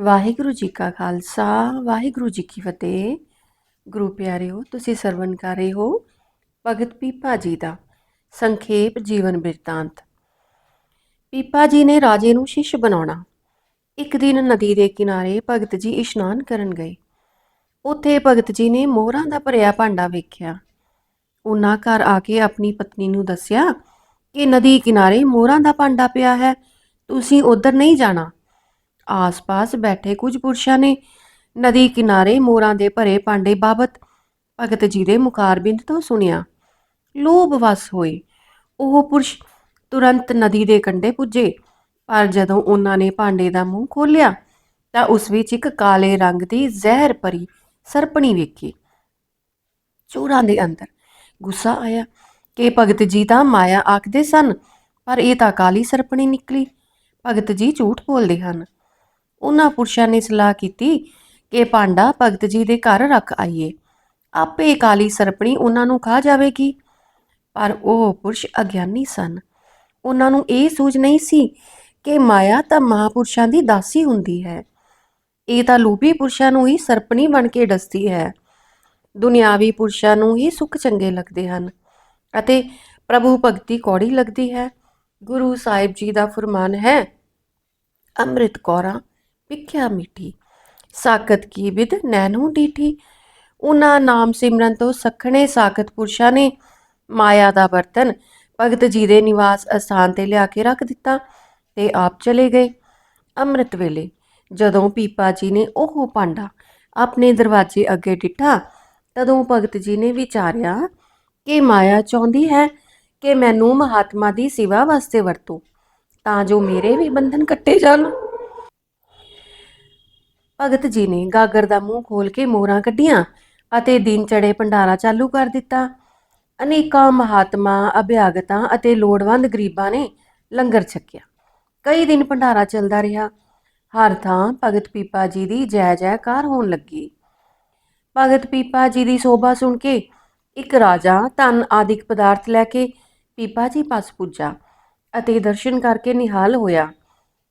ਵਾਹਿਗੁਰੂ ਜੀ ਕਾ ਖਾਲਸਾ, ਵਾਹਿਗੁਰੂ ਜੀ ਕੀ ਫਤਿਹ। ਗੁਰੂ ਪਿਆਰਿਓ, ਤੁਸੀਂ ਸਰਵਨ ਕਰ ਰਹੇ ਹੋ ਭਗਤ ਪੀਪਾ ਜੀ ਦਾ ਸੰਖੇਪ ਜੀਵਨ ਬਿਰਤਾਂਤ। ਪੀਪਾ ਜੀ ਨੇ ਰਾਜੇ ਨੂੰ ਸ਼ਿਸ਼ ਬਣਾਉਣਾ। ਇੱਕ ਦਿਨ ਨਦੀ ਦੇ ਕਿਨਾਰੇ ਭਗਤ ਜੀ ਇਸ਼ਨਾਨ ਕਰਨ ਗਏ। ਉੱਥੇ ਭਗਤ ਜੀ ਨੇ ਮੋਹਰਾਂ ਦਾ ਭਰਿਆ ਭਾਂਡਾ ਵੇਖਿਆ। ਉਹਨਾਂ ਘਰ ਆ ਕੇ ਆਪਣੀ ਪਤਨੀ ਨੂੰ ਦੱਸਿਆ ਕਿ ਨਦੀ ਕਿਨਾਰੇ ਮੋਹਰਾਂ ਦਾ ਭਾਂਡਾ ਪਿਆ ਹੈ, ਤੁਸੀਂ ਉਧਰ ਨਹੀਂ ਜਾਣਾ। ਆਸ-ਪਾਸ ਬੈਠੇ ਕੁਝ ਪੁਰਸ਼ਾਂ ਨੇ ਨਦੀ ਕਿਨਾਰੇ ਮੋਰਾਂ ਦੇ ਭਰੇ ਭਾਂਡੇ ਬਾਬਤ ਭਗਤ ਜੀ ਦੇ ਮੁਖਾਰਬਿੰਦ ਤੋਂ ਸੁਣਿਆ। ਲੋਭ ਵਸ ਹੋਏ। ਉਹ ਪੁਰਸ਼ ਤੁਰੰਤ ਨਦੀ ਦੇ ਕੰਢੇ ਪੁੱਜੇ। ਪਰ ਜਦੋਂ ਉਹਨਾਂ ਨੇ ਭਾਂਡੇ ਦਾ ਮੂੰਹ ਖੋਲ੍ਹਿਆ, ਤਾਂ ਉਸ ਵਿੱਚ ਇੱਕ ਕਾਲੇ ਰੰਗ ਦੀ ਜ਼ਹਿਰ ਭਰੀ ਸਰਪਣੀ ਵੇਖੀ। ਚੋਰਾਂ ਦੇ ਅੰਦਰ ਗੁੱਸਾ ਆਇਆ ਕਿ ਭਗਤ ਜੀ ਤਾਂ ਮਾਇਆ ਆਖਦੇ ਸਨ, ਪਰ ਇਹ ਤਾਂ ਕਾਲੀ ਸਰਪਣੀ ਨਿਕਲੀ। ਭਗਤ ਜੀ ਝੂਠ ਬੋਲਦੇ ਹਨ। ਉਹਨਾਂ ਪੁਰਸ਼ਾਂ ਨੇ ਸਲਾਹ ਕੀਤੀ ਕਿ ਪਾਂਡਾ ਭਗਤ ਜੀ ਦੇ ਘਰ ਰੱਖ ਆਈਏ। ਆਪੇ ਕਾਲੀ ਸਰਪਣੀ ਉਹਨਾਂ ਨੂੰ ਖਾ ਜਾਵੇਗੀ। ਪਰ ਉਹ ਪੁਰਸ਼ ਅਗਿਆਨੀ ਸਨ। ਉਹਨਾਂ ਨੂੰ ਇਹ ਸੂਝ ਨਹੀਂ ਸੀ ਕਿ ਮਾਇਆ ਤਾਂ ਮਹਾਪੁਰਸ਼ਾਂ ਦੀ ਦਾਸੀ ਹੁੰਦੀ ਹੈ। ਇਹ ਤਾਂ ਲੋਭੀ ਪੁਰਸ਼ਾਂ ਨੂੰ ਹੀ ਸਰਪਣੀ ਬਣ ਕੇ ਡਸਦੀ ਹੈ। ਦੁਨਿਆਵੀ ਪੁਰਸ਼ਾਂ ਨੂੰ ਹੀ ਸੁੱਖ ਚੰਗੇ ਲੱਗਦੇ ਹਨ ਅਤੇ ਪ੍ਰਭੂ ਭਗਤੀ ਕੌੜੀ ਲੱਗਦੀ ਹੈ। ਗੁਰੂ ਸਾਹਿਬ ਜੀ ਦਾ ਫਰਮਾਨ ਹੈ, ਅੰਮ੍ਰਿਤ ਕੌਰਾਂ ਭਿੱਖਿਆ ਮਿੱਠੀ। ਸਾਖਤ ਕੀ ਵਿਦ ਨੈਨੂ ਡੀਠੀ। ਉਹਨਾਂ ਨਾਮ ਸਿਮਰਨ ਤੋਂ ਸਖਣੇ ਸਾਖਤ ਪੁਰਸ਼ਾਂ ਨੇ ਮਾਇਆ ਦਾ ਬਰਤਨ ਭਗਤ ਜੀ ਦੇ ਨਿਵਾਸ ਅਸਥਾਨ ਤੇ ਲਿਆ ਕੇ ਰੱਖ ਦਿੱਤਾ ਤੇ ਆਪ ਚਲੇ ਗਏ। ਅੰਮ੍ਰਿਤ ਵੇਲੇ ਜਦੋਂ ਪੀਪਾ ਜੀ ਨੇ ਉਹ ਭਾਂਡਾ ਆਪਣੇ ਦਰਵਾਜ਼ੇ ਅੱਗੇ ਡਿੱਠਾ, ਤਦੋਂ ਭਗਤ ਜੀ ਨੇ ਵਿਚਾਰਿਆ, ਕਿ ਮਾਇਆ ਚਾਹੁੰਦੀ ਹੈ ਕਿ ਮੈਨੂੰ ਮਹਾਤਮਾ ਦੀ ਸੇਵਾ ਵਾਸਤੇ ਵਰਤੋ, ਤਾਂ ਜੋ ਮੇਰੇ ਵੀ ਬੰਧਨ ਕੱਟੇ ਜਾਣ। ਭਗਤ ਜੀ ਨੇ ਗਾਗਰ ਦਾ ਮੂੰਹ ਖੋਲ ਕੇ ਮੋਹਰਾਂ ਕੱਢੀਆਂ ਅਤੇ ਦਿਨ ਚੜੇ ਭੰਡਾਰਾ ਚਾਲੂ ਕਰ ਦਿੱਤਾ। ਅਨੇਕਾਂ ਮਹਾਤਮਾ, ਅਭਿਆਗਤਾਂ ਅਤੇ ਲੋੜਵੰਦ ਗਰੀਬਾਂ ਨੇ ਲੰਗਰ ਛਕਿਆ। ਕਈ ਦਿਨ ਭੰਡਾਰਾ ਚੱਲਦਾ ਰਿਹਾ। ਹਰ ਥਾਂ ਭਗਤ ਪੀਪਾ ਜੀ ਦੀ ਜੈ ਜੈਕਾਰ ਹੋਣ ਲੱਗੀ। ਭਗਤ ਪੀਪਾ ਜੀ ਦੀ ਸੋਭਾ ਸੁਣ ਕੇ ਇੱਕ ਰਾਜਾ ਧਨ ਆਦਿਕ ਪਦਾਰਥ ਲੈ ਕੇ ਪੀਪਾ ਜੀ ਪਾਸ ਪੁੱਜਾ ਅਤੇ ਦਰਸ਼ਨ ਕਰਕੇ ਨਿਹਾਲ ਹੋਇਆ।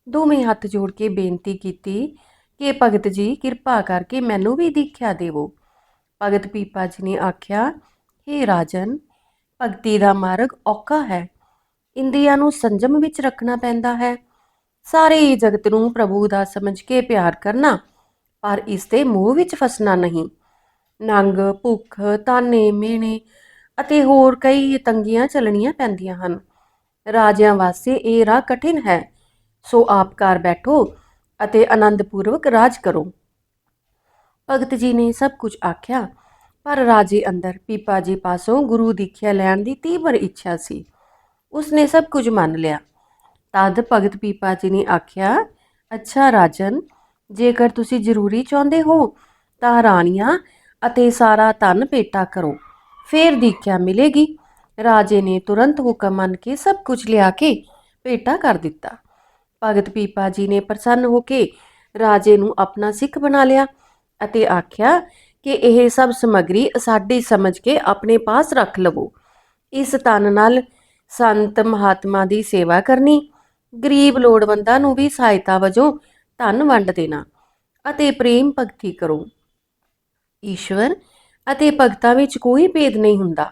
ਦੋਵੇਂ ਹੱਥ ਜੋੜ ਕੇ ਬੇਨਤੀ ਕੀਤੀ ਕਿ ਭਗਤ ਜੀ ਕਿਰਪਾ ਕਰਕੇ ਮੈਨੂੰ ਵੀ ਦੀਖਿਆ ਦੇਵੋ। ਭਗਤ ਪੀਪਾ ਜੀ ਨੇ ਆਖਿਆ हे ਰਾਜਨ, ਭਗਤੀ ਦਾ ਮਾਰਗ ਔਖਾ ਹੈ। ਇੰਦਰੀਆਂ ਨੂੰ ਸੰਜਮ ਵਿੱਚ ਰੱਖਣਾ ਪੈਂਦਾ ਹੈ। ਸਾਰੇ ਜਗਤ ਨੂੰ ਪ੍ਰਭੂ ਦਾ ਸਮਝ ਕੇ ਪਿਆਰ ਕਰਨਾ, ਪਰ ਇਸ ਦੇ ਮੋਹ ਵਿੱਚ ਫਸਣਾ ਨਹੀਂ। ਨੰਗ, ਭੁੱਖ, ਤਾਨੇ, ਮਿਹਣੇ ਅਤੇ ਹੋਰ ਕਈ ਤੰਗੀਆਂ ਚੱਲਣੀਆਂ ਪੈਂਦੀਆਂ ਹਨ। ਰਾਜਿਆਂ ਵਾਸਤੇ ਇਹ ਰਾਹ ਕਠਿਨ ਹੈ। ਸੋ ਆਪ ਘਰ ਬੈਠੋ। ਅਤੇ ਆਨੰਦਪੂਰਵਕ ਰਾਜ ਕਰੋ। ਭਗਤ ਜੀ ਨੇ ਸਭ ਕੁਝ ਆਖਿਆ, ਪਰ ਰਾਜੇ ਅੰਦਰ ਪੀਪਾ ਜੀ ਪਾਸੋਂ ਗੁਰੂ ਦੀਖਿਆ ਲੈਣ ਦੀ ਤੀਬਰ ਇੱਛਾ ਸੀ। ਉਸਨੇ ਸਭ ਕੁਝ ਮੰਨ ਲਿਆ। ਤਦ ਭਗਤ ਪੀਪਾ ਜੀ ਨੇ ਆਖਿਆ, ਅੱਛਾ ਰਾਜਨ, ਜੇਕਰ ਤੁਸੀਂ ਜ਼ਰੂਰੀ ਚਾਹੁੰਦੇ ਹੋ, ਤਾਂ ਰਾਣੀਆਂ ਅਤੇ ਸਾਰਾ ਧਨ ਭੇਟਾ ਕਰੋ। ਫੇਰ ਦੀਖਿਆ ਮਿਲੇਗੀ। ਰਾਜੇ ਨੇ ਤੁਰੰਤ ਹੁਕਮ ਮੰਨ ਕੇ ਸਭ ਕੁਝ ਲਿਆ ਕੇ ਭੇਟਾ ਕਰ ਦਿੱਤਾ। ਭਗਤ ਪੀਪਾ ਜੀ ਨੇ ਪ੍ਰਸੰਨ ਹੋ ਕੇ ਰਾਜੇ ਨੂੰ ਆਪਣਾ ਸਿੱਖ ਬਣਾ ਲਿਆ ਅਤੇ ਆਖਿਆ ਕਿ ਇਹ ਸਭ ਸਮੱਗਰੀ ਸਾਡੀ ਸਮਝ ਕੇ ਆਪਣੇ ਪਾਸ ਰੱਖ ਲਵੋ। ਇਸ ਤਨ ਨਾਲ ਸੰਤ ਮਹਾਤਮਾ ਦੀ ਸੇਵਾ ਕਰਨੀ, ਗਰੀਬ ਲੋੜਵੰਦਾਂ ਨੂੰ ਵੀ ਸਹਾਇਤਾ ਵਜੋਂ ਧਨ ਵੰਡ ਦੇਣਾ ਅਤੇ ਪ੍ਰੇਮ ਭਗਤੀ ਕਰੋ। ਈਸ਼ਵਰ ਅਤੇ ਭਗਤਾਂ ਵਿੱਚ ਕੋਈ ਭੇਦ ਨਹੀਂ ਹੁੰਦਾ।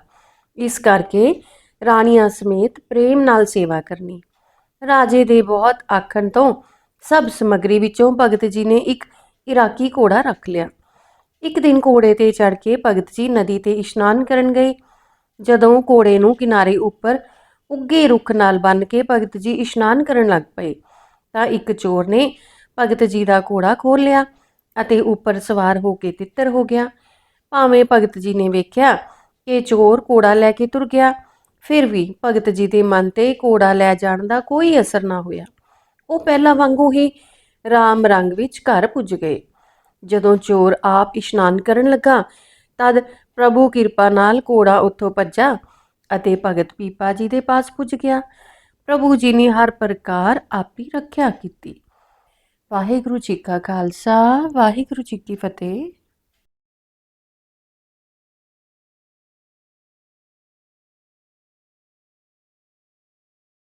ਇਸ ਕਰਕੇ ਰਾਣੀਆਂ ਸਮੇਤ ਪ੍ਰੇਮ ਨਾਲ ਸੇਵਾ ਕਰਨੀ। ਰਾਜੇ ਦੇ ਬਹੁਤ ਆਖਣ ਤੋਂ ਸਭ ਸਮੱਗਰੀ ਵਿੱਚੋਂ ਭਗਤ ਜੀ ਨੇ ਇੱਕ ਇਰਾਕੀ ਘੋੜਾ ਰੱਖ ਲਿਆ। ਇੱਕ ਦਿਨ ਘੋੜੇ ਤੇ ਚੜ ਕੇ ਭਗਤ ਜੀ ਨਦੀ ਤੇ ਇਸ਼ਨਾਨ ਕਰਨ ਗਏ। ਜਦੋਂ ਘੋੜੇ ਨੂੰ ਕਿਨਾਰੇ ਉੱਪਰ ਉੱਗੇ ਰੁੱਖ ਨਾਲ ਬੰਨ ਕੇ ਭਗਤ ਜੀ ਇਸ਼ਨਾਨ ਕਰਨ ਲੱਗ ਪਏ, ਤਾਂ ਇੱਕ ਚੋਰ ਨੇ ਭਗਤ ਜੀ ਦਾ ਘੋੜਾ ਖੋਲ ਲਿਆ ਅਤੇ ਉੱਪਰ ਸਵਾਰ ਹੋ ਕੇ ਤਿੱਤਰ ਹੋ ਗਿਆ। ਭਾਵੇਂ ਭਗਤ ਜੀ ਨੇ ਵੇਖਿਆ ਕਿ ਚੋਰ ਘੋੜਾ ਲੈ ਕੇ ਤੁਰ ਗਿਆ ਫਿਰ ਵੀ ਭਗਤ ਜੀ ਦੇ ਮਨ ਤੇ ਘੋੜਾ ਲੈ ਜਾਣ ਦਾ ਕੋਈ ਅਸਰ ਨਾ ਹੋਇਆ। ਉਹ ਪਹਿਲਾਂ ਵਾਂਗੂ ਹੀ ਰਾਮ ਰੰਗ ਵਿੱਚ ਘਰ ਪੁੱਜ ਗਏ। ਜਦੋਂ ਚੋਰ ਆਪ ਇਸ਼ਨਾਨ ਕਰਨ ਲੱਗਾ, ਤਦ ਪ੍ਰਭੂ ਕਿਰਪਾ ਨਾਲ ਘੋੜਾ ਉੱਥੋਂ ਭੱਜਾ ਅਤੇ ਭਗਤ ਪੀਪਾ ਜੀ ਦੇ ਪਾਸ ਪੁੱਜ ਗਿਆ। ਪ੍ਰਭੂ ਜੀ ਨੇ ਹਰ ਪ੍ਰਕਾਰ ਆਪੀ ਰੱਖਿਆ ਕੀਤੀ। ਵਾਹਿਗੁਰੂ ਜੀ ਕਾ ਖਾਲਸਾ, ਵਾਹਿਗੁਰੂ ਜੀ ਕੀ ਫਤਿਹ।